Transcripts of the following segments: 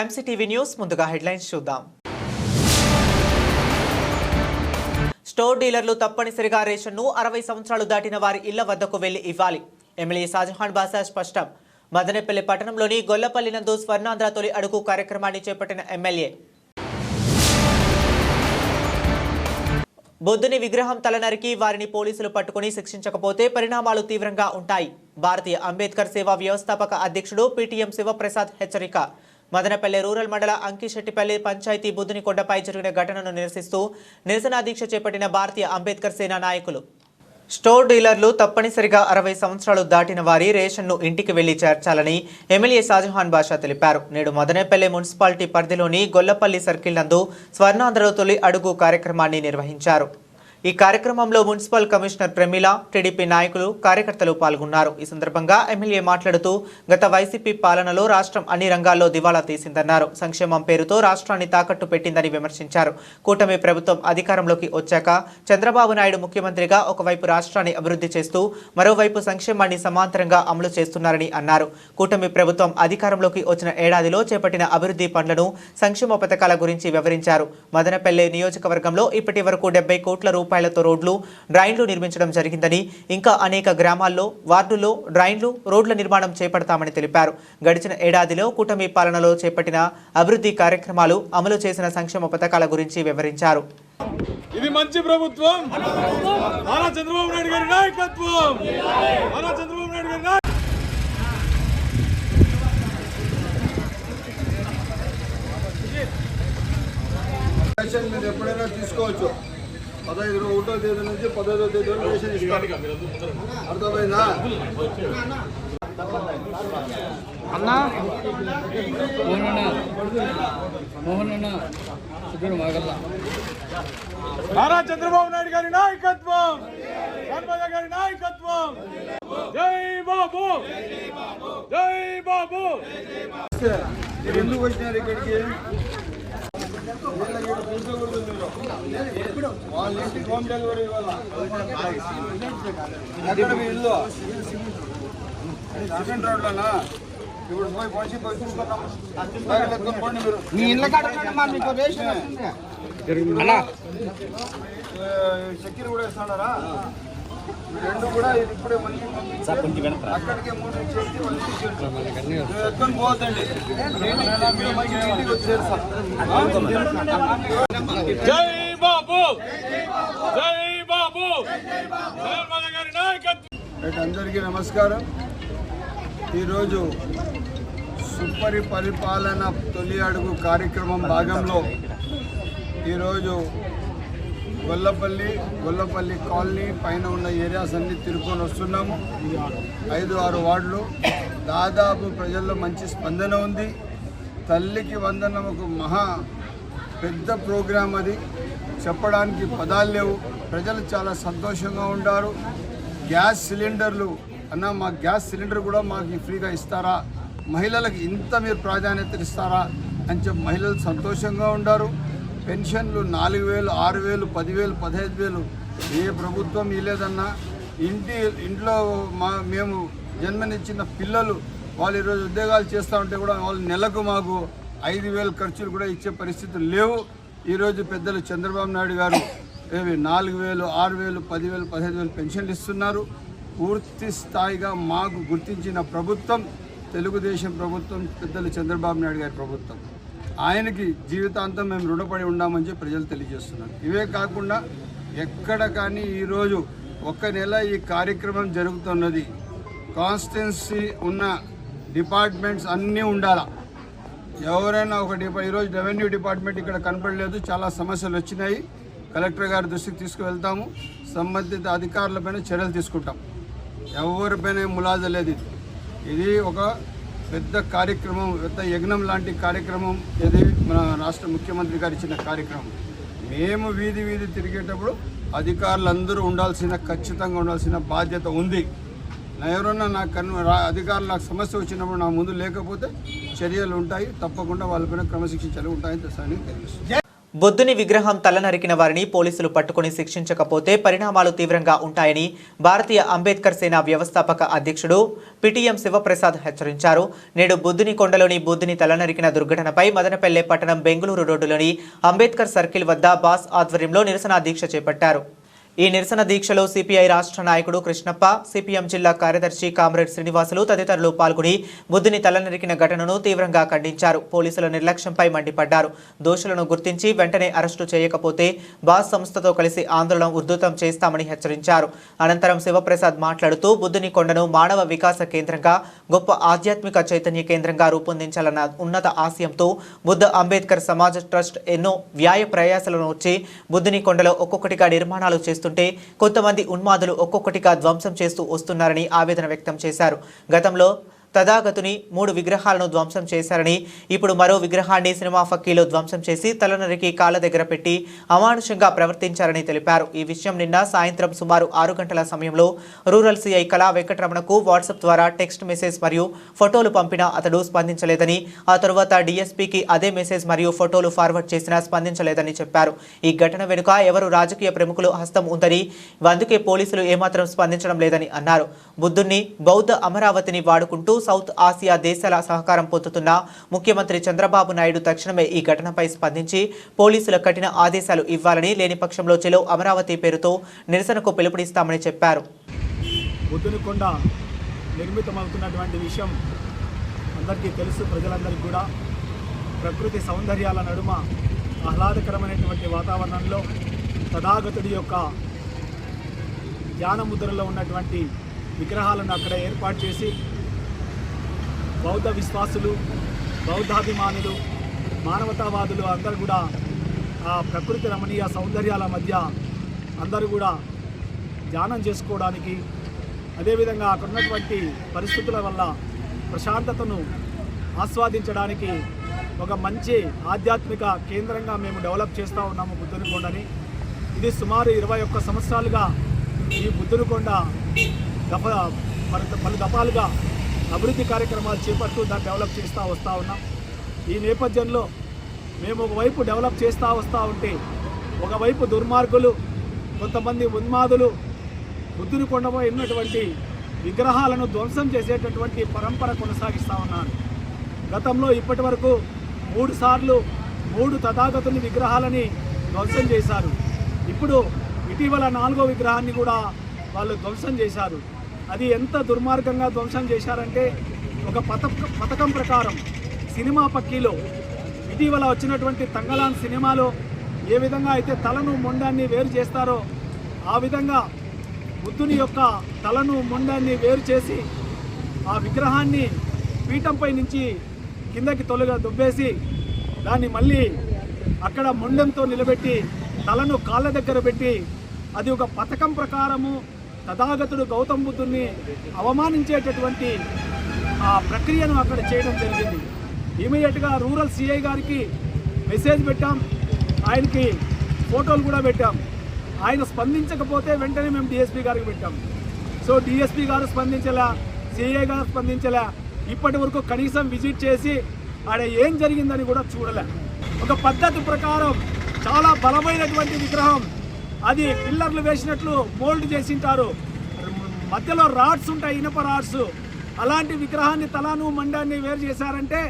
MCTV news ముందుగా headlines చూద్దాం. Store డీలర్లు తప్పనిసరిగా రేషన్ను అరవై సంవత్సరాలు దాటిన వారి ఇళ్ళ వద్దకు వెళ్ళి ఇవ్వాలి. ఎమ్మెల్యే షాజహాన్ బాసా స్పష్టం. మదనపల్లి పట్టణంలోని గొల్లపల్లి నందు స్వర్ణాంధ్ర తొలి అడుగు కార్యక్రమాన్ని చేపట్టిన ఎమ్మెల్యే. బుద్ధుని విగ్రహం తలనరికి వారిని పోలీసులు పట్టుకుని శిక్షించకపోతే పరిణామాలు తీవ్రంగా ఉంటాయి. భారతీయ అంబేద్కర్ సేవా వ్యవస్థాపక అధ్యక్షుడు పిటిఎం శివప్రసాద్ హెచ్చరిక. మదనపల్లె రూరల్ మండల అంకిశెట్టిపల్లి పంచాయతీ బుద్దినికొండపై జరిగిన ఘటనను నిరసిస్తూ నిరసన దీక్ష చేపట్టిన భారతీయ అంబేద్కర్ సేన నాయకులు. స్టోర్ డీలర్లు తప్పనిసరిగా అరవై సంవత్సరాలు దాటిన వారి రేషన్ను ఇంటికి వెళ్ళి చేర్చాలని ఎమ్మెల్యే షాజహాన్ బాషా తెలిపారు. నేడు మదనపల్లె మున్సిపాలిటీ పరిధిలోని గొల్లపల్లి సర్కిల్ నందు స్వర్ణాంధ్రలో తొలి అడుగు కార్యక్రమాన్ని నిర్వహించారు. ఈ కార్యక్రమంలో మున్సిపల్ కమిషనర్ ప్రమీల టీడీపీ నాయకులు కార్యకర్తలు పాల్గొన్నారు. ఈ సందర్భంగా ఎమ్మెల్యే మాట్లాడుతూ గత వైసీపీ పాలనలో రాష్ట్రం అన్ని రంగాల్లో దివాలా తీసిందన్నారు. సంక్షేమం పేరుతో రాష్ట్రాన్ని తాకట్టు పెట్టిందని విమర్శించారు. కూటమి ప్రభుత్వం అధికారంలోకి వచ్చాక చంద్రబాబు నాయుడు ముఖ్యమంత్రిగా ఒకవైపు రాష్ట్రాన్ని అభివృద్ధి చేస్తూ మరోవైపు సంక్షేమాన్ని సమాంతరంగా అమలు చేస్తున్నారని అన్నారు. కూటమి ప్రభుత్వం అధికారంలోకి వచ్చిన ఏడాదిలో చేపట్టిన అభివృద్ధి పనులను సంక్షేమ పథకాల గురించి వివరించారు. మదనపల్లె నియోజకవర్గంలో ఇప్పటి వరకు డెబ్బై కోట్ల రూపాయలతో రోడ్లు డ్రైన్లు నిర్మించడం జరిగిందని ఇంకా అనేక గ్రామాల్లో వార్డుల్లో డ్రైన్లు రోడ్ల నిర్మాణం చేపడతామని తెలిపారు. గడిచిన ఏడాదిలో కూటమి పాలనలో చేపట్టిన అభివృద్ధి కార్యక్రమాలు అమలు చేసిన సంక్షేమ పథకాల గురించి వివరించారు. ఇది మంచి ప్రభుత్వం. నారా చంద్రబాబు నాయుడు గారి నాయకత్వం. నారా చంద్రబాబు నాయుడు గారి నాయ- రేషన్ మీరు ఎప్పుడైనా తీసుకోవచ్చు. పదహైదు ఒకటో తేదీ నుంచి పదహైదో తేదీ వరకు రేషన్ ఇస్తారు. అర్థమైందా? అన్నా? మోహనన్న. మోహనన్న. సుబ్బుడు మాగల్ల. నారా చంద్రబాబు నాయుడు గారి నాయకత్వం. హనుమయ్య గారి నాయకత్వం. జై బాబు. జై బాబు. ఎందుకు వచ్చినారు ఇక్కడికి? వీళ్ళకి ఇక్కడ కూర్చోకూడదు మీరు. వాళ్ళ ఇంటికి హోమ్ డెలివరీ ఇవ్వాలా ఎక్కడ మీ ఇల్లు సెకండ్ రోడ్లోనా ఇప్పుడు పోయి పోసి పోయి చూసుకున్నాం బ్యాగులు ఎత్తుకొని పోండి మీరు మీ ఇళ్ళ కాడ మీకు రేషన్ చక్కెర కూడా ఇస్తున్నారా రెండు కూడా ఇది ఇప్పుడే అక్కడికే మూడు ఎత్తుకొని ఇంటికి. జై బాబు! జై బాబు! అందరికీ నమస్కారం. ఈరోజు సుపరి పరిపాలన తొలి అడుగు కార్యక్రమం భాగంలో ఈరోజు గొల్లపల్లి గొల్లపల్లి కాలనీ పైన ఉన్న ఏరియాస్ అన్ని తిరుక్కొని వస్తున్నాము ఐదు ఆరు వార్డులు. దాదాపు ప్రజల్లో మంచి స్పందన ఉంది. తల్లికి వందనం ఒక మహా పెద్ద ప్రోగ్రాం అది. చెప్పడానికి పదాలు లేవు. ప్రజలు చాలా సంతోషంగా ఉంటారు గ్యాస్ సిలిండర్లు అన్న మా గ్యాస్ సిలిండర్ కూడా మాకు ఫ్రీగా ఇస్తారా? మహిళలకు ఇంత మీరు ప్రాధాన్యత ఇస్తారా అని చెప్పి మహిళలు సంతోషంగా ఉంటారు పెన్షన్లు నాలుగు వేలు ఆరు వేలు పదివేలు పదహైదు వేలు ఏ ప్రభుత్వం ఇవ్వలేదన్నా ఇంటి ఇంట్లో మా మేము జన్మనిచ్చిన పిల్లలు వాళ్ళు ఈరోజు ఉద్యోగాలు చేస్తూ ఉంటే కూడా వాళ్ళు నెలకు మాకు ఐదు వేలు ఖర్చులు కూడా ఇచ్చే పరిస్థితులు లేవు. ఈరోజు పెద్దలు చంద్రబాబు నాయుడు గారు ఏమి నాలుగు వేలు ఆరు వేలు పదివేలు పదిహేను వేలు పెన్షన్లు ఇస్తున్నారు. పూర్తి స్థాయిగా మాకు గుర్తించిన ప్రభుత్వం తెలుగుదేశం ప్రభుత్వం పెద్దలు చంద్రబాబు నాయుడు గారి ప్రభుత్వం. ఆయనకి జీవితాంతం మేము రుణపడి ఉన్నామని చెప్పి ప్రజలు తెలియజేస్తున్నారు. ఇవే కాకుండా ఎక్కడ కానీ ఈరోజు ఒక్క నెల ఈ కార్యక్రమం జరుగుతున్నది. కాన్స్టిట్యున్సీ ఉన్న డిపార్ట్మెంట్స్ అన్నీ ఉండాలా? ఎవరైనా ఒక డిపా ఈరోజు రెవెన్యూ డిపార్ట్మెంట్ ఇక్కడ కనపడలేదు చాలా సమస్యలు వచ్చినాయి. కలెక్టర్ గారి దృష్టికి తీసుకువెళ్తాము. సంబంధిత అధికారులపైన చర్యలు తీసుకుంటాం. ఎవరిపైన ములాజలేదు ఇది ఒక పెద్ద కార్యక్రమం పెద్ద యజ్ఞం లాంటి కార్యక్రమం ఇది మన రాష్ట్ర ముఖ్యమంత్రి గారు ఇచ్చిన కార్యక్రమం. మేము వీధి వీధి తిరిగేటప్పుడు అధికారులందరూ ఉండాల్సిన ఖచ్చితంగా ఉండాల్సిన బాధ్యత ఉంది. నా ఎవరన్నా నాకు కన్ను అధికారులు నాకు సమస్య వచ్చినప్పుడు నా ముందు లేకపోతే చర్యలు ఉంటాయి. తప్పకుండా వాళ్ళపైన క్రమశిక్షణ చర్యలు ఉంటాయని తెలుస్తుంది బుద్ధుని విగ్రహం తలనరికిన వారిని పోలీసులు పట్టుకుని శిక్షించకపోతే పరిణామాలు తీవ్రంగా ఉంటాయని భారతీయ అంబేద్కర్ సేన వ్యవస్థాపక అధ్యక్షుడు పిటిఎం శివప్రసాద్ హెచ్చరించారు. నేడు బుద్ధుని కొండలోని బుద్ధుని తలనరికిన దుర్ఘటనపై మదనపల్లె పట్టణం బెంగళూరు రోడ్డులోని అంబేద్కర్ సర్కిల్ వద్ద బాస్ ఆధ్వర్యంలో నిరసన దీక్ష చేపట్టారు. ఈ నిరసన దీక్షలో సిపిఐ రాష్ట్ర నాయకుడు కృష్ణప్ప సిపిఎం జిల్లా కార్యదర్శి కామ్రేడ్ శ్రీనివాసులు తదితరులు పాల్గొని బుద్ధిని తలనరికిన ఘటనను తీవ్రంగా ఖండించారు. పోలీసుల నిర్లక్ష్యంపై మండిపడ్డారు. దోషులను గుర్తించి వెంటనే అరెస్టు చేయకపోతే బాస్ సంస్థతో కలిసి ఆందోళన ఉధృతం చేస్తామని హెచ్చరించారు. అనంతరం శివప్రసాద్ మాట్లాడుతూ బుద్ధుని కొండను మానవ వికాస కేంద్రంగా గొప్ప ఆధ్యాత్మిక చైతన్య కేంద్రంగా రూపొందించాలన్న ఉన్నత ఆశయంతో బుద్ధ అంబేద్కర్ సమాజ ట్రస్ట్ ఎన్నో వ్యాయ ప్రయాసలను వచ్చి బుద్ధుని కొండలో ఒక్కొక్కటిగా నిర్మాణాలు చేస్తూ చేస్తుంటే కొంతమంది ఉన్మాదులు ఒక్కొక్కటిగా ధ్వంసం చేస్తూ వస్తున్నారని ఆవేదన వ్యక్తం చేశారు. గతంలో తథాగతుని మూడు విగ్రహాలను ధ్వంసం చేశారని ఇప్పుడు మరో విగ్రహాన్ని సినిమా ఫక్కీలో ధ్వంసం చేసి తలనరికి కాళ్ళ దగ్గర పెట్టి అమానుషంగా ప్రవర్తించారని తెలిపారు. ఈ విషయం నిన్న సాయంత్రం సుమారు ఆరు గంటల సమయంలో రూరల్ సిఐ కళా వెంకటరమణకు వాట్సాప్ ద్వారా టెక్స్ట్ మెసేజ్ మరియు ఫోటోలు పంపినా అతడు స్పందించలేదని ఆ తరువాత డీఎస్పీకి అదే మెసేజ్ మరియు ఫోటోలు ఫార్వర్డ్ చేసినా స్పందించలేదని చెప్పారు. ఈ ఘటన వెనుక ఎవరు రాజకీయ ప్రముఖులు హస్తం ఉందని అందుకే పోలీసులు ఏమాత్రం స్పందించడం లేదని అన్నారు. బుద్ధుణ్ణి బౌద్ధ అమరావతిని వాడుకుంటూ సౌత్ ఆసియా దేశాల సహకారం పొందుతున్న ముఖ్యమంత్రి చంద్రబాబు నాయుడు తక్షణమే ఈ ఘటనపై స్పందించి పోలీసుల కఠిన ఆదేశాలు ఇవ్వాలని లేని పక్షంలో చెలో అమరావతి పేరుతో నిరసనకు పిలుపునిస్తామని చెప్పారు. బుద్ధుని నిర్మితమవుతున్నటువంటి విషయం అందరికీ తెలుసు ప్రజలందరికీ కూడా. ప్రకృతి సౌందర్యాల నడుమ ఆహ్లాదకరమైనటువంటి వాతావరణంలో తథాగతుడి యొక్క ధ్యానముద్రలో ఉన్నటువంటి విగ్రహాలను అక్కడ ఏర్పాటు చేసి బౌద్ధ విశ్వాసులు బౌద్ధాభిమానులు మానవతావాదులు అందరూ కూడా ఆ ప్రకృతి రమణీయ సౌందర్యాల మధ్య అందరూ కూడా ధ్యానం చేసుకోవడానికి అదేవిధంగా అక్కడ ఉన్నటువంటి పరిస్థితుల వల్ల ప్రశాంతతను ఆస్వాదించడానికి ఒక మంచి ఆధ్యాత్మిక కేంద్రంగా మేము డెవలప్ చేస్తూ ఉన్నాము బుద్ధునికొండని ఇది సుమారు ఇరవై ఒక్క సంవత్సరాలుగా ఈ బుద్ధునికొండ దఫ పలు పలు దఫాలుగా అభివృద్ధి కార్యక్రమాలు చేపడుతూ దాన్ని డెవలప్ చేస్తూ వస్తూ ఉన్నాం. ఈ నేపథ్యంలో మేము ఒకవైపు డెవలప్ చేస్తూ వస్తూ ఉంటే ఒకవైపు దుర్మార్గులు కొంతమంది ఉన్మాదులు బుద్ధుని కొండపై ఉన్నటువంటి విగ్రహాలను ధ్వంసం చేసేటటువంటి పరంపర కొనసాగిస్తూ ఉన్నాను గతంలో ఇప్పటి వరకు మూడు సార్లు మూడు తథాగతుని విగ్రహాలని ధ్వంసం చేశారు. ఇప్పుడు ఇటీవల నాలుగో విగ్రహాన్ని కూడా వాళ్ళు ధ్వంసం చేశారు. అది ఎంత దుర్మార్గంగా ధ్వంసం చేశారంటే ఒక పథ పథకం ప్రకారం సినిమా పక్కీలో ఇటీవల వచ్చినటువంటి తంగలాన్ సినిమాలో ఏ విధంగా అయితే తలను మొండాన్ని వేరు చేస్తారో ఆ విధంగా బుద్ధుని యొక్క తలను మొండాన్ని వేరు చేసి ఆ విగ్రహాన్ని పీఠంపై నుంచి కిందకి తొలగా దుబ్బేసి దాన్ని మళ్ళీ అక్కడ మొండంతో నిలబెట్టి తలను కాళ్ళ దగ్గర పెట్టి అది ఒక పథకం ప్రకారము తథాగతుడు గౌతమ్ బుద్ధుని అవమానించేటటువంటి ఆ ప్రక్రియను అక్కడ చేయడం జరిగింది. ఇమీడియట్గా రూరల్ సిఐ గారికి మెసేజ్ పెట్టాం. ఆయనకి ఫోటోలు కూడా పెట్టాం. ఆయన స్పందించకపోతే వెంటనే మేము డిఎస్పీ గారికి పెట్టాం. సో డిఎస్పీ గారు స్పందించలే సిఐ గారు స్పందించలే ఇప్పటి వరకు కనీసం విజిట్ చేసి ఆడ ఏం జరిగిందని కూడా చూడలే. ఒక పద్ధతి ప్రకారం చాలా బలమైనటువంటి విగ్రహం అది పిల్లర్లు వేసినట్లు మోల్డ్ చేసింటారు. మధ్యలో రాడ్స్ ఉంటాయి ఇనప రాడ్స్. అలాంటి విగ్రహాన్ని తలాను మండాన్ని వేరు చేశారంటే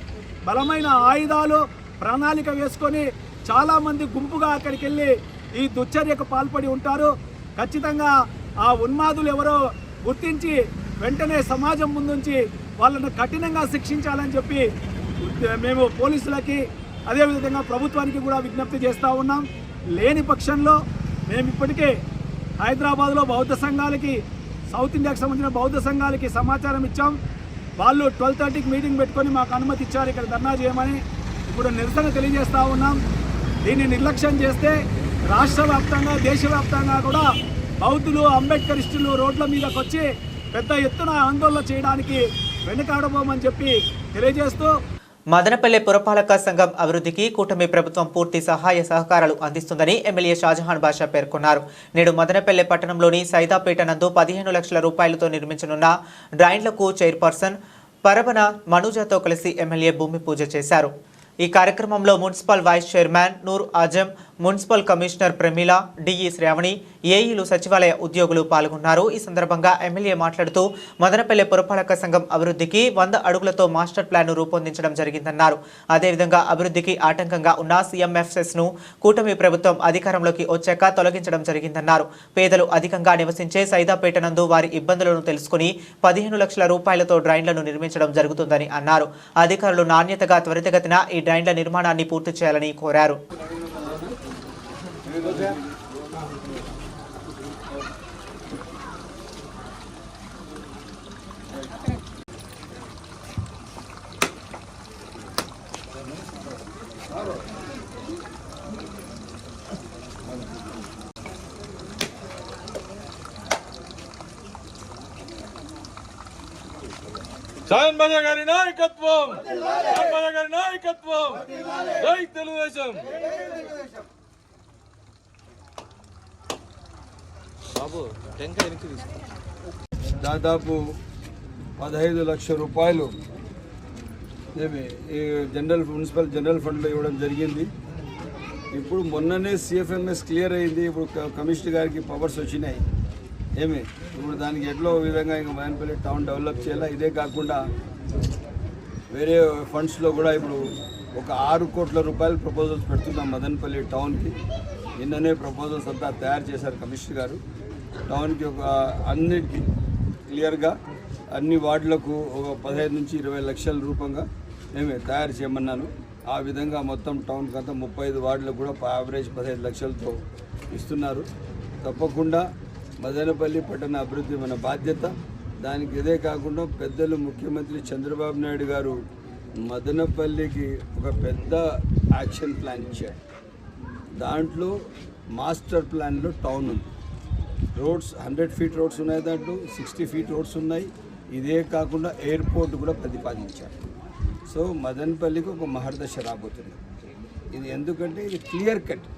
బలమైన ఆయుధాలు ప్రణాళిక వేసుకొని చాలామంది గుంపుగా అక్కడికి వెళ్ళి ఈ దుశ్చర్యకు పాల్పడి ఉంటారు. ఖచ్చితంగా ఆ ఉన్మాదులు ఎవరో గుర్తించి వెంటనే సమాజం ముందుంచి వాళ్ళను కఠినంగా శిక్షించాలని చెప్పి మేము పోలీసులకి అదేవిధంగా ప్రభుత్వానికి కూడా విజ్ఞప్తి చేస్తూ ఉన్నాం. లేని పక్షంలో మేము ఇప్పటికే హైదరాబాద్లో బౌద్ధ సంఘాలకి సౌత్ ఇండియాకి సంబంధించిన బౌద్ధ సంఘాలకి సమాచారం ఇచ్చాం. వాళ్ళు ట్వెల్వ్ థర్టీకి మీటింగ్ పెట్టుకొని మాకు అనుమతి ఇచ్చారు ఇక్కడ ధర్నా చేయమని. ఇప్పుడు నిరసన తెలియజేస్తూ ఉన్నాం. దీన్ని నిర్లక్ష్యం చేస్తే రాష్ట్ర వ్యాప్తంగా దేశవ్యాప్తంగా కూడా బౌద్ధులు అంబేద్కరిస్టులు రోడ్ల మీదకి వచ్చి పెద్ద ఎత్తున ఆందోళన చేయడానికి వెనుకాడబోమని చెప్పి తెలియజేస్తూ మదనపల్లె పురపాలక సంఘం అభివృద్ధికి కూటమి ప్రభుత్వం పూర్తి సహాయ సహకారాలు అందిస్తుందని ఎమ్మెల్యే షాజహాన్ బాషా పేర్కొన్నారు. నేడు మదనపల్లె పట్టణంలోని సైదాపేట నందు పదిహేను లక్షల రూపాయలతో నిర్మించనున్న డ్రైన్లకు చైర్పర్సన్ పరబన మనుజాతో కలిసి ఎమ్మెల్యే భూమి పూజ చేశారు. ఈ కార్యక్రమంలో municipal vice chairman Noor Azam municipal commissioner Pramila DE Sravani ఏఈలు సచివాలయ ఉద్యోగులు పాల్గొన్నారు. ఈ సందర్భంగా ఎమ్మెల్యే మాట్లాడుతూ మదనపల్లె పురపాలక సంఘం అభివృద్ధికి వంద అడుగులతో మాస్టర్ ప్లాన్ రూపొందించడం జరిగిందన్నారు. అదేవిధంగా అభివృద్ధికి ఆటంకంగా ఉన్న సీఎంఎఫ్ఎస్ను కూటమి ప్రభుత్వం అధికారంలోకి వచ్చాక తొలగించడం జరిగిందన్నారు. పేదలు అధికంగా నివసించే సైదాపేట నందు వారి ఇబ్బందులను తెలుసుకుని పదిహేను లక్షల రూపాయలతో డ్రైన్లను నిర్మించడం జరుగుతుందని అన్నారు. అధికారులు నాణ్యతగా త్వరితగతిన ఈ డ్రైన్ల నిర్మాణాన్ని పూర్తి చేయాలని కోరారు. షాన్ బాజా గారి నాయకత్వం షాన్ బాజా గారి నాయకత్వం జై తెలుగుదేశం దాదాపు పదహైదు లక్షల రూపాయలు ఏమి ఈ జనరల్ మున్సిపల్ జనరల్ ఫండ్లో ఇవ్వడం జరిగింది. ఇప్పుడు మొన్ననే సిఎఫ్ఎంఎస్ క్లియర్ అయింది. ఇప్పుడు కమిషనర్ గారికి పవర్స్ వచ్చినాయి. ఏమి ఇప్పుడు దానికి ఎట్లో విధంగా ఇంకా మదనపల్లి టౌన్ డెవలప్ చేయాలా? ఇదే కాకుండా వేరే ఫండ్స్లో కూడా ఇప్పుడు ఒక ఆరు కోట్ల రూపాయలు ప్రపోజల్స్ పెడుతున్నాం మదనపల్లి టౌన్కి. నిన్ననే ప్రపోజల్స్ అంతా తయారు చేశారు కమిషనర్ గారు. టౌన్కి ఒక అన్నిటికీ క్లియర్గా అన్ని వార్డులకు ఒక పదహైదు నుంచి ఇరవై లక్షల రూపంగా మేము తయారు చేయమన్నాను. ఆ విధంగా మొత్తం టౌన్కి అంతా ముప్పై ఐదు వార్డులకు కూడా యావరేజ్ పదహైదు లక్షలతో ఇస్తున్నారు. తప్పకుండా మదనపల్లి పట్టణ అభివృద్ధి మన బాధ్యత. దానికి ఇదే కాకుండా పెద్దలు ముఖ్యమంత్రి చంద్రబాబు నాయుడు గారు మదనపల్లికి ఒక పెద్ద యాక్షన్ ప్లాన్ ఇచ్చారు. దాంట్లో మాస్టర్ ప్లాన్లో టౌన్ ఉంది. రోడ్స్ హండ్రెడ్ ఫీట్ రోడ్స్ ఉన్నాయి దాంట్లో సిక్స్టీ ఫీట్ రోడ్స్ ఉన్నాయి. ఇదే కాకుండా ఎయిర్పోర్ట్ కూడా ప్రతిపాదించారు. సో మదన్పల్లికి ఒక మహర్దశ రాబోతుంది. ఇది ఎందుకంటే ఇది క్లియర్ కట్.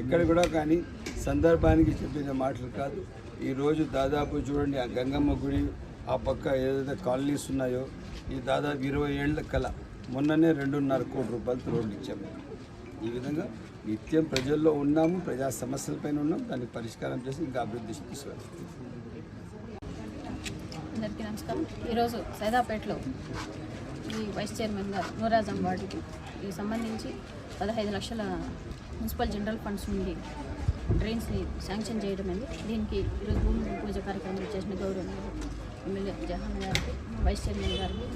ఎక్కడ కూడా కానీ సందర్భానికి చెప్పిన మాటలు కాదు. ఈరోజు దాదాపు చూడండి ఆ గంగమ్మ గుడి ఆ పక్క ఏదైతే కాలనీస్ ఉన్నాయో ఈ దాదాపు ఇరవై ఏళ్ళ కల. మొన్ననే రెండున్నర కోటి రూపాయలు రోడ్లు ఇచ్చాము. ఈ విధంగా నిత్యం ప్రజల్లో ఉన్నాము ప్రజా సమస్యలపైన ఉన్నాం దానికి పరిష్కారం చేసి ఇంకా అభివృద్ధి తీసుకురావాలి అందరికీ నమస్కారం. ఈరోజు సైదాపేటలో ఈ వైస్ చైర్మన్ గారు నూరాజం వార్డుకి ఈ సంబంధించి పదహైదు లక్షల మున్సిపల్ జనరల్ ఫండ్స్ నుండి డ్రైన్స్ని శాంక్షన్ చేయడమైంది దీనికి ఈరోజు భూమి పూజ కార్యక్రమం చేసిన గౌరవ ఎమ్మెల్యే జహాన్ గారికి వైస్ చైర్మన్ గారికి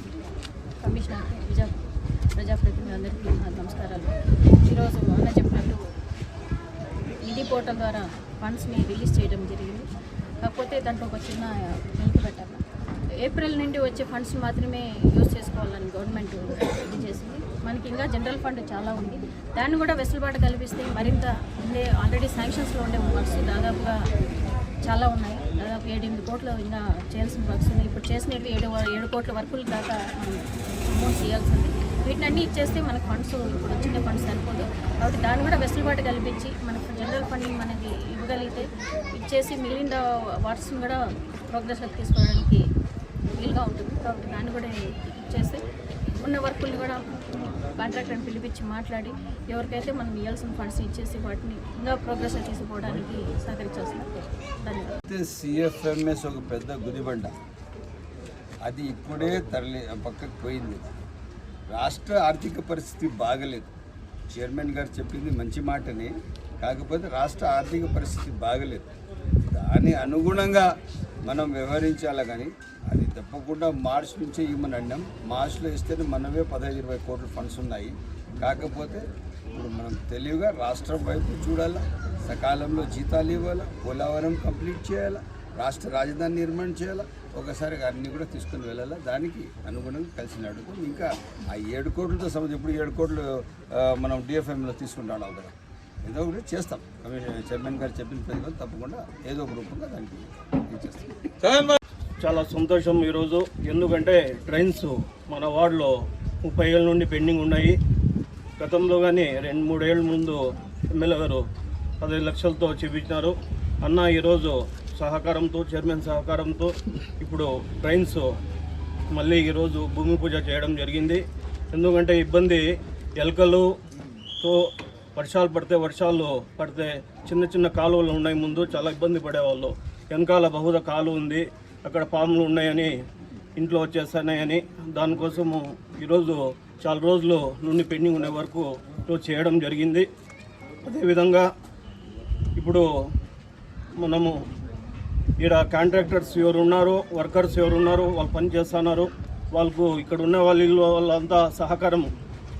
కమిషనర్కి ప్రజా ప్రజాప్రతినిధులందరికీ అందరికీ నమస్కారాలు. ఈరోజు అన్న చెప్పినట్టు నిధి పోర్టల్ ద్వారా ఫండ్స్ని రిలీజ్ చేయడం జరిగింది. కాకపోతే దాంట్లో ఒక చిన్న లింక్ పెట్టాలి ఏప్రిల్ నుండి వచ్చే ఫండ్స్ మాత్రమే యూజ్ చేసుకోవాలని గవర్నమెంట్ ఇది చేసింది. మనకి ఇంకా జనరల్ ఫండ్ చాలా ఉంది. దాన్ని కూడా వెసులుబాటు కల్పిస్తే మరింత ఉండే ఆల్రెడీ శాంక్షన్స్లో ఉండే వర్క్స్ దాదాపుగా చాలా ఉన్నాయి. దాదాపు ఏడెనిమిది కోట్ల ఇంకా చేయాల్సిన వర్క్స్ ఉన్నాయి. ఇప్పుడు చేసినవి ఏడు ఏడు కోట్ల వర్కుల దాకా మనం అమౌంట్ చేయాల్సింది వీటిని ఇచ్చేస్తే మనకు ఫండ్స్ ఇప్పుడు వచ్చిన ఫండ్స్ సరిపోదు. కాబట్టి దాన్ని కూడా వెసులుబాటు కల్పించి మనకు జనరల్ ఫండింగ్ మనకి ఇవ్వగలిగితే ఇచ్చేసి మిగిలిన వాట్స్ని కూడా ప్రోగ్రెస్లోకి తీసుకోవడానికి వీలుగా ఉంటుంది. కాబట్టి దాన్ని కూడా ఇచ్చేస్తే ఉన్న వర్కుల్ని కూడా కాంట్రాక్టర్ని పిలిపించి మాట్లాడి ఎవరికైతే మనం ఇవ్వాల్సిన ఫండ్స్ ఇచ్చేసి వాటిని ఇంకా ప్రోగ్రెస్ తీసుకోవడానికి సహకరించాల్సింది ధన్యవాదాలు. సిఎఫ్ఎంఎస్ ఒక పెద్ద గుదిబండ అది ఇప్పుడే తరలి పక్కకు పోయింది. రాష్ట్ర ఆర్థిక పరిస్థితి బాగలేదు. చైర్మన్ గారు చెప్పింది మంచి మాటనే కాకపోతే రాష్ట్ర ఆర్థిక పరిస్థితి బాగలేదు. దాని అనుగుణంగా మనం వ్యవహరించాలి కానీ అది తప్పకుండా మార్చ్ నుంచే ఇవ్వమని అన్నాం. మార్చ్లో ఇస్తేనే మనమే పదహైదు ఇరవై కోట్ల ఫండ్స్ ఉన్నాయి. కాకపోతే ఇప్పుడు మనం తెలివిగా రాష్ట్రం వైపు చూడాలా సకాలంలో జీతాలు ఇవ్వాలా పోలవరం కంప్లీట్ చేయాలా రాష్ట్ర రాజధాని నిర్మాణం చేయాలా ఒకసారి అన్నీ కూడా తీసుకుని వెళ్ళాలా? దానికి అనుగుణంగా కలిసి నడుపుతాం ఇంకా ఆ ఏడు కోట్లతో సంబంధం ఇప్పుడు ఏడు కోట్లు మనం డిఎఫ్ఎంలో తీసుకుంటాం కదా. ఏదో ఒకటి చేస్తాం. కమిషన్ చైర్మన్ గారు చెప్పిన ప్రతిగా తప్పకుండా ఏదో ఒక రూపంగా దానికి చేస్తాం. చాలా సంతోషం ఈరోజు. ఎందుకంటే ట్రైన్స్ మన వార్డులో ముప్పై ఏళ్ళ నుండి పెండింగ్ ఉన్నాయి. గతంలో కానీ రెండు మూడేళ్ళ ముందు ఎమ్మెల్యే గారు పదిహేను లక్షలతో చూపించినారు. అన్న ఈరోజు సహకారంతో చైర్మన్ సహకారంతో ఇప్పుడు ట్రైన్స్ మళ్ళీ ఈరోజు భూమి పూజ చేయడం జరిగింది. ఎందుకంటే ఇబ్బంది ఎలుకలుతో వర్షాలు పడితే వర్షాలు పడితే చిన్న చిన్న కాలువలు ఉన్నాయి ముందు చాలా ఇబ్బంది పడేవాళ్ళు. వెనకాల బహుద కాలువ ఉంది అక్కడ పాములు ఉన్నాయని ఇంట్లో వచ్చేస్తున్నాయని. దానికోసము ఈరోజు చాలా రోజులు నుండి పెండింగ్ ఉండే వరకు చేయడం జరిగింది. అదేవిధంగా ఇప్పుడు మనము ఈడ కాంట్రాక్టర్స్ ఎవరు ఉన్నారు వర్కర్స్ ఎవరు ఉన్నారు వాళ్ళు పని చేస్తున్నారు. వాళ్ళకు ఇక్కడ ఉన్న వాళ్ళ వాళ్ళంతా సహకారం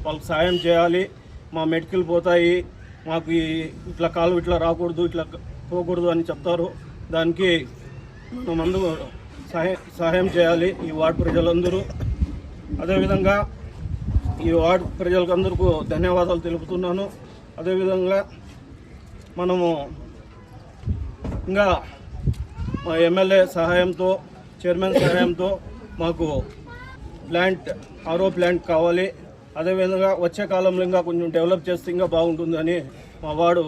వాళ్ళకి సాయం చేయాలి. మా మెడికల్ పోతాయి. మాకు ఇట్లా కాలు ఇట్లా రాకూడదు ఇట్లా పోకూడదు అని చెప్తారు. దానికి మందు సహాయం సహాయం చేయాలి ఈ వార్డు ప్రజలందరూ. అదేవిధంగా ఈ వార్డు ప్రజలందరికీ ధన్యవాదాలు తెలుపుతున్నాను. అదేవిధంగా మనము ఇంకా మా ఎమ్మెల్యే సహాయంతో చైర్మన్ సహాయంతో మాకు ప్లాంట్ ఆరో ప్లాంట్ కావాలి. అదేవిధంగా వచ్చే కాలంలో ఇంకా కొంచెం డెవలప్ చేస్తే ఇంకా బాగుంటుందని మా వాడు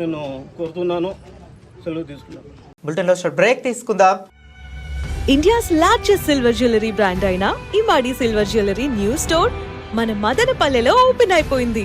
నేను కోరుతున్నాను. సెలవు తీసుకున్నాను. బులెటిన్లో బ్రేక్ తీసుకుందాం. India's largest silver jewellery brand అయిన Imadi silver jewellery new store మన మదనపల్లెలో ఓపెన్ అయిపోయింది.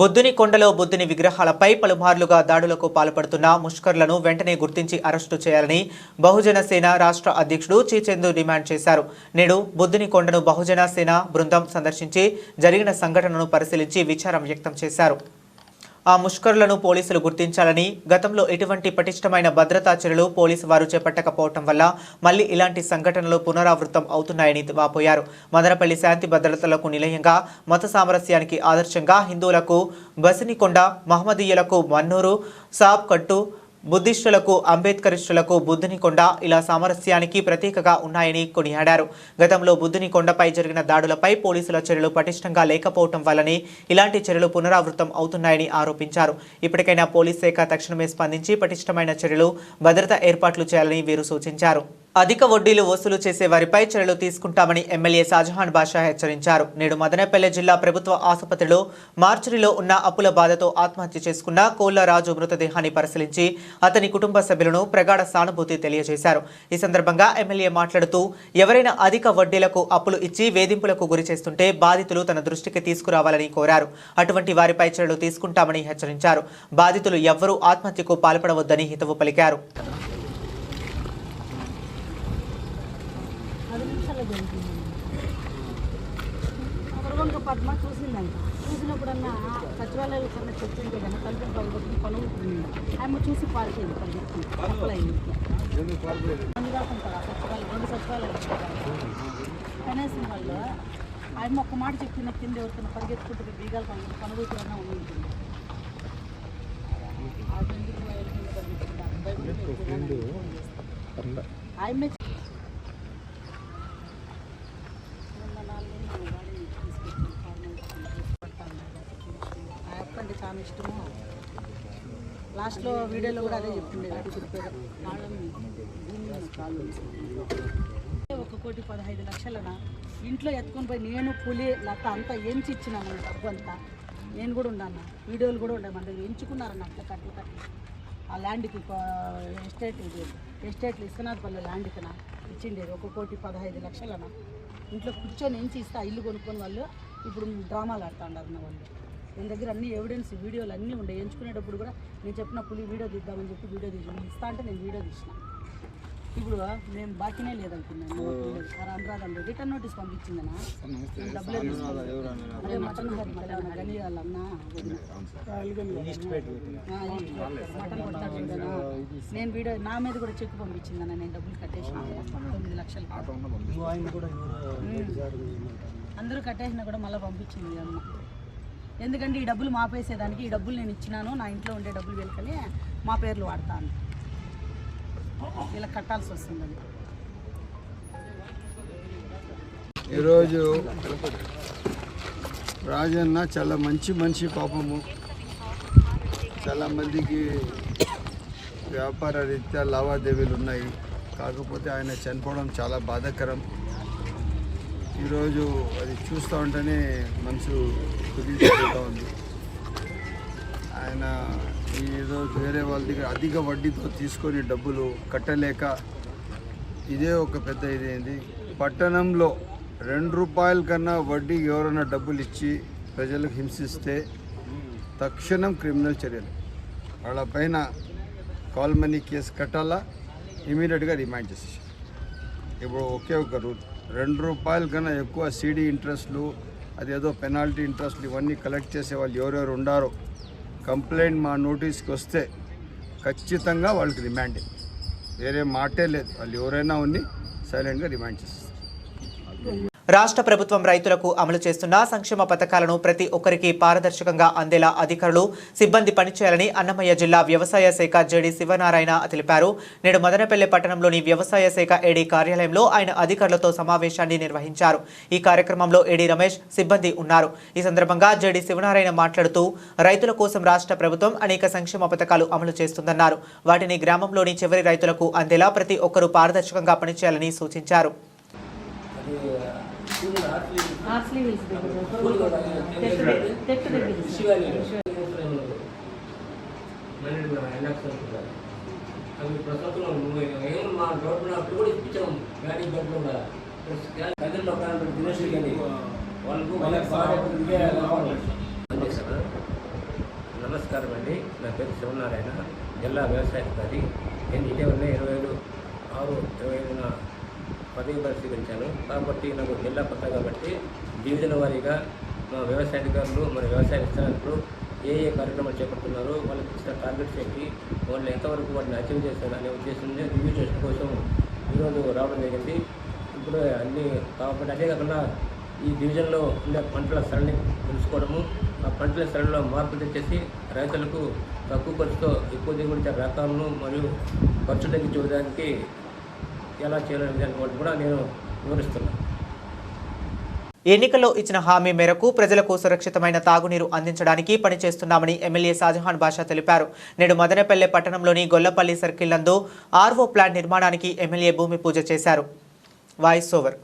బుద్ధుని కొండలో బుద్ధుని విగ్రహాలపై పలుమార్లుగా దాడులకు పాల్పడుతున్న ముష్కర్లను వెంటనే గుర్తించి అరెస్టు చేయాలని బహుజన సేన రాష్ట్ర అధ్యక్షుడు చీచందు డిమాండ్ చేశారు. నేడు బుద్ధుని కొండను బహుజన సేన బృందం సందర్శించి జరిగిన సంఘటనను పరిశీలించి విచారం వ్యక్తం చేశారు. ఆ ముష్కరులను పోలీసులు గుర్తించాలని గతంలో ఎటువంటి పటిష్టమైన భద్రతా చర్యలు పోలీసు వారు చేపట్టకపోవటం వల్ల మళ్ళీ ఇలాంటి సంఘటనలు పునరావృతం అవుతున్నాయని వాపోయారు. మదనపల్లి శాంతి భద్రతలకు నిలయంగా మత సామరస్యానికి ఆదర్శంగా హిందువులకు బసినికొండ మహమ్మదీయులకు మన్నూరు సాబ్ కట్టు బుద్ధిస్టులకు అంబేద్కరిస్టులకు బుద్ధుని కొండ ఇలా సామరస్యానికి ప్రతీకగా ఉన్నాయని కొనియాడారు. గతంలో బుద్ధుని కొండపై జరిగిన దాడులపై పోలీసుల చర్యలు పటిష్టంగా లేకపోవటం వల్లనే ఇలాంటి చర్యలు పునరావృతం అవుతున్నాయని ఆరోపించారు. ఇప్పటికైనా పోలీస్ శాఖ తక్షణమే స్పందించి పటిష్టమైన చర్యలు భద్రత ఏర్పాట్లు చేయాలని వీరు సూచించారు. అధిక వడ్డీలు వసూలు చేసే వారిపై చర్యలు తీసుకుంటామని ఎమ్మెల్యే షాజహాన్ బాషా హెచ్చరించారు. నేడు మదనపల్లె జిల్లా ప్రభుత్వ ఆసుపత్రిలో మార్చిలో ఉన్న అప్పుల బాధతో ఆత్మహత్య చేసుకున్న కోళ్ళరాజు మృతదేహాన్ని పరిశీలించి అతని కుటుంబ సభ్యులను ప్రగాఢ సానుభూతి తెలియజేశారు. ఈ సందర్భంగా ఎమ్మెల్యే మాట్లాడుతూ ఎవరైనా అధిక వడ్డీలకు అప్పులు ఇచ్చి వేధింపులకు గురి చేస్తుంటే బాధితులు తన దృష్టికి తీసుకురావాలని కోరారు. అటువంటి వారిపై చర్యలు తీసుకుంటామని హెచ్చరించారు. బాధితులు ఎవ్వరూ ఆత్మహత్యకు పాల్పడవద్దని హితవు పలికారు. అమరగొండ పద్మ చూసిందంట. చూసినప్పుడన్నా సచివాలయాలు కన్నా చెప్తుంటే కన్నా తలుపు పలుకుతుంది పలుకుతుంది ఆమె చూసి పారిపోయింది పరిగెత్తుకుంది తప్పులైంది సచివాలయం రెండు సచివాలయాలు కనీసం వాళ్ళు ఆయన ఒక్క మాట చెప్తున్న కింద ఎవరికైనా పరిగెత్తుకుంటే బీగాలు పనులు పనుగుతూ అన్నా ఉంది ఆమె లాస్ట్లో వీడియోలో కూడా అదే చెప్తుండే. ఒక కోటి పదహైదు లక్షలన? ఇంట్లో ఎత్తుకొని పోయి నేను పులి లత అంతా ఎంచి ఇచ్చినాను డబ్బు అంతా. నేను కూడా ఉన్నాను వీడియోలు కూడా ఉండే మన దగ్గర. ఎంచుకున్నారన్న అట్లా కట్లు కట్లు ఆ ల్యాండ్కి ఎస్టేట్ ఇది. ఎస్టేట్లు ఇస్తున్నారు ల్యాండ్కి నా ఇచ్చిండేది. ఒక కోటి పదహైదు లక్షలన? ఇంట్లో కూర్చొని ఎంచి ఇస్తే ఇల్లు కొనుక్కొని వాళ్ళు ఇప్పుడు డ్రామాలు ఆడుతూ ఉన్నారు వాళ్ళు. నేను దగ్గర అన్ని ఎవిడెన్స్ వీడియోలు అన్నీ ఉండే. ఎంచుకునేటప్పుడు కూడా నేను చెప్పిన పులి వీడియో తీద్దామని చెప్పి వీడియో తీసి ఇస్తా అంటే నేను వీడియో తీసిన. ఇప్పుడు మేము బాకీనే లేదనుకున్నాను. అనురాధ అండి రిటర్న్ నోటీస్ పంపించిందనా. అదే మటన్ మటన్ గని వాళ్ళన్న కొడతాడు? నేను వీడియో నా మీద కూడా చెక్ పంపించిందన్న. నేను డబ్బులు కట్టేసిన. తొమ్మిది లక్షలు. అందరూ కట్టేసినా కూడా మళ్ళీ పంపించింది అమ్మ. ఎందుకంటే ఈ డబ్బులు మాపేసేదానికి ఈ డబ్బులు నేను ఇచ్చినాను నా ఇంట్లో ఉండే డబ్బులు వెళ్ళకని మా పేర్లు వాడతాను. ఇలా కట్టాల్సి వస్తుంది ఈరోజు రాజన్న చాలా మంచి మనిషి పాపము. చాలా మందికి వ్యాపార రీత్యా లావాదేవీలు ఉన్నాయి. కాకపోతే ఆయన చనిపోవడం చాలా బాధాకరం. ఈరోజు అది చూస్తూ ఉంటేనే మనసు కుదిరిపోతూ ఉంది ఆయన ఏదో వేరే వాళ్ళ దగ్గర అధిక వడ్డీతో తీసుకొని డబ్బులు కట్టలేక ఇదే ఒక పెద్ద ఇదేంది? పట్టణంలో రెండు రూపాయల కన్నా వడ్డీ ఎవరైనా డబ్బులు ఇచ్చి ప్రజలకు హింసిస్తే తక్షణం క్రిమినల్ చర్యలు. వాళ్ళ పైన కాల్ మనీ కేసు కట్టాలా? ఇమీడియట్గా రిమైండ్ చేసేసి. ఇప్పుడు ఒకే ఒక రూల్. రెండు రూపాయల కన్నా ఎక్కువ సీడీ ఇంట్రెస్ట్లు అదేదో పెనాల్టీ ఇంట్రెస్ట్లు ఇవన్నీ కలెక్ట్ చేసే వాళ్ళు ఎవరెవరు ఉండారో కంప్లైంట్ మా నోటీస్కి వస్తే ఖచ్చితంగా వాళ్ళకి రిమాండ్. వేరే మాటే లేదు. వాళ్ళు ఎవరైనా ఉన్ని సైలెంట్గా రిమాండ్ చేస్తారు రాష్ట్ర ప్రభుత్వం రైతులకు అమలు చేస్తున్న సంక్షేమ పథకాలను ప్రతి ఒక్కరికి పారదర్శకంగా అందేలా అధికారులు సిబ్బంది పనిచేయాలని అన్నమయ్య జిల్లా వ్యవసాయ శాఖ జేడీ శివనారాయణ తెలిపారు. నేడు మదనపల్లె పట్టణంలోని వ్యవసాయ శాఖ ఏడీ కార్యాలయంలో ఆయన అధికారులతో సమావేశాన్ని నిర్వహించారు. ఈ కార్యక్రమంలో ఏడీ రమేష్ సిబ్బంది ఉన్నారు. ఈ సందర్భంగా జేడీ శివనారాయణ మాట్లాడుతూ రైతుల కోసం రాష్ట్ర ప్రభుత్వం అనేక సంక్షేమ పథకాలు అమలు చేస్తుందన్నారు. వాటిని గ్రామంలోని చివరి రైతులకు అందేలా ప్రతి ఒక్కరూ పారదర్శకంగా పనిచేయాలని సూచించారు. అవి ప్రస్తుతం ఏమో మా గవర్నమెంట్ అప్పుడు కూడా ఇప్పించాం గాడి గంటలు కూడా గంటల్లో కానీ దినేష్ కానీ వాళ్ళకు నమస్కారం అండి నా పేరు శివనారాయణ. జిల్లా వ్యవసాయ అధికారి. నేను ఇటీవలనే ఇరవై ఐదు ఆరు ఇరవై ఐదున పదవి పరిశీలించాను కాబట్టి నాకు జిల్లా కొత్త కాబట్టి డివిజన్ వారీగా మా వ్యవసాయ అధికారులు మన వ్యవసాయ విస్తరణలు ఏ ఏ కార్యక్రమాలు చేపడుతున్నారో వాళ్ళకి ఇచ్చిన టార్గెట్స్ ఏంటి వాళ్ళు ఎంతవరకు వాటిని అచీవ్ చేస్తారు అనే ఉద్దేశంలో రివ్యూ చేయడం కోసం ఈరోజు రావడం జరిగింది. ఇప్పుడు అన్ని కాబట్టి అదే కాకుండా ఈ డివిజన్లో ఉండే పంటల సరళిని తెలుసుకోవడము ఆ పంటల సరళిలో మార్పులు తెచ్చేసి రైతులకు తక్కువ ఖర్చుతో ఎక్కువ దిగుబడి ఇచ్చే రకాలను మరియు ఖర్చు తగ్గించడానికి ఎలా చేయాలనే దాని కూడా నేను వివరిస్తున్నాను ఎన్నికల్లో ఇచ్చిన హామీ మేరకు ప్రజలకు సురక్షితమైన తాగునీరు అందించడానికి పనిచేస్తున్నామని ఎమ్మెల్యే షాజహాన్ బాషా తెలిపారు. నేడు మదనపల్లె పట్టణంలోని గొల్లపల్లి సర్కిల్ నందు ఆర్వో ప్లాంట్ నిర్మాణానికి ఎమ్మెల్యే భూమి పూజ చేశారు. Voice over.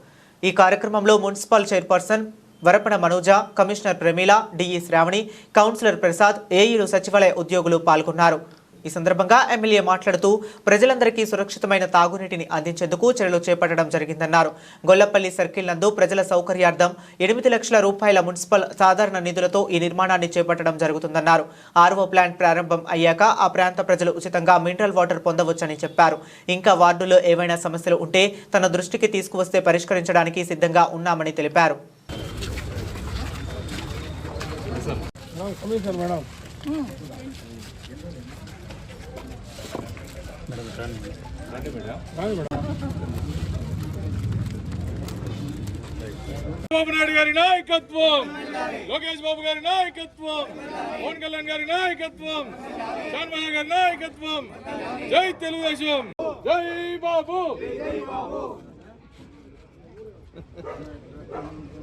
ఈ కార్యక్రమంలో municipal chairperson Varapana Manoja commissioner Pramila DE Sravani councillor Prasad ఏఈలు సచివాలయ ఉద్యోగులు పాల్గొన్నారు. ఈ సందర్భంగా ఎమ్మెల్యే మాట్లాడుతూ ప్రజలందరికీ సురక్షితమైన తాగునీటిని అందించేందుకు చర్యలు చేపట్టడం జరిగిందన్నారు. గొల్లపల్లి సర్కిల్ నందు ప్రజల సౌకర్యార్థం ఎనిమిది లక్షల రూపాయల మున్సిపల్ సాధారణ నిధులతో ఈ నిర్మాణాన్ని చేపట్టడం జరుగుతుందన్నారు. ఆర్వో ప్లాంట్ ప్రారంభం అయ్యాక ఆ ప్రాంత ప్రజలు ఉచితంగా మినరల్ వాటర్ పొందవచ్చని చెప్పారు. ఇంకా వార్డులో ఏవైనా సమస్యలు ఉంటే తన దృష్టికి తీసుకువస్తే పరిష్కరించడానికి సిద్ధంగా ఉన్నామని తెలిపారు. బాబు నాయుడు గారి నాయకత్వం. లోకేష్ బాబు గారి నాయకత్వం. పవన్ కళ్యాణ్ గారి నాయకత్వం. చంద్రబాబు గారి నాయకత్వం. జై తెలుగుదేశం. జై బాబు.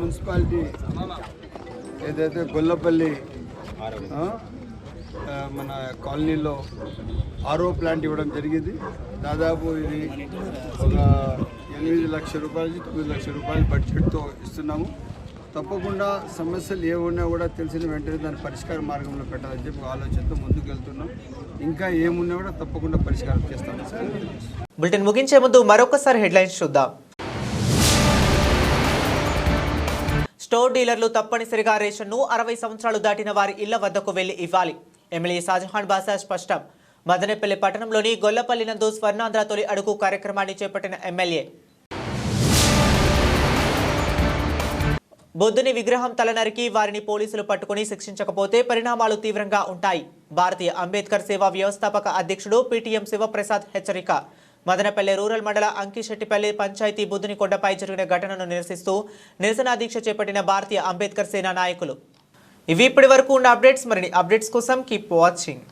మున్సిపాలిటీ? ఏదైతే గొల్లపల్లి మన కాలనీలో ఆరో ప్లాంట్ ఇవ్వడం జరిగింది. దాదాపు ఇది ఒక ఎనిమిది లక్షల రూపాయలు తొమ్మిది లక్షల రూపాయల బడ్జెట్తో ఇస్తున్నాము. తప్పకుండా సమస్యలు ఏమున్నా కూడా తెలిసిన వెంటనే దాని పరిష్కార మార్గంలో పెట్టాలని చెప్పి ఆలోచనతో ముందుకు వెళ్తున్నాం. ఇంకా ఏమున్నా కూడా తప్పకుండా పరిష్కారం చేస్తాము సార్ బులెటిన్ ముగించే ముందు మరొకసారి హెడ్లైన్స్ చూద్దాం. స్టోర్ డీలర్లు తప్పనిసరిగా రేషన్ను అరవై సంవత్సరాలు దాటిన వారి ఇళ్ళ వద్దకు వెళ్ళి ఇవ్వాలి. ఎమ్మెల్యే షాజహాన్ బాసా స్పష్టం. మదనపల్లి పట్టణంలోని గొల్లపల్లి నందు స్వర్ణాంధ్ర తొలి అడుగు కార్యక్రమాన్ని చేపట్టిన ఎమ్మెల్యే. బుద్ధుని విగ్రహం తలనరికి వారిని పోలీసులు పట్టుకుని శిక్షించకపోతే పరిణామాలు తీవ్రంగా ఉంటాయి. భారతీయ అంబేద్కర్ సేవా వ్యవస్థాపక అధ్యక్షుడు పిటిఎం శివప్రసాద్ హెచ్చరిక. మదనపల్లె రూరల్ మండల అంకిశెట్టిపల్లి పంచాయతీ బుద్ధునికొండపై జరిగిన ఘటనను నిరసిస్తూ నిరసన దీక్ష చేపట్టిన భారతీయ అంబేద్కర్ సేన నాయకులు. ఇవి ఇప్పటి వరకు ఉన్న అప్డేట్స్. మరిన్ని అప్డేట్స్ కోసం కీప్ వాచింగ్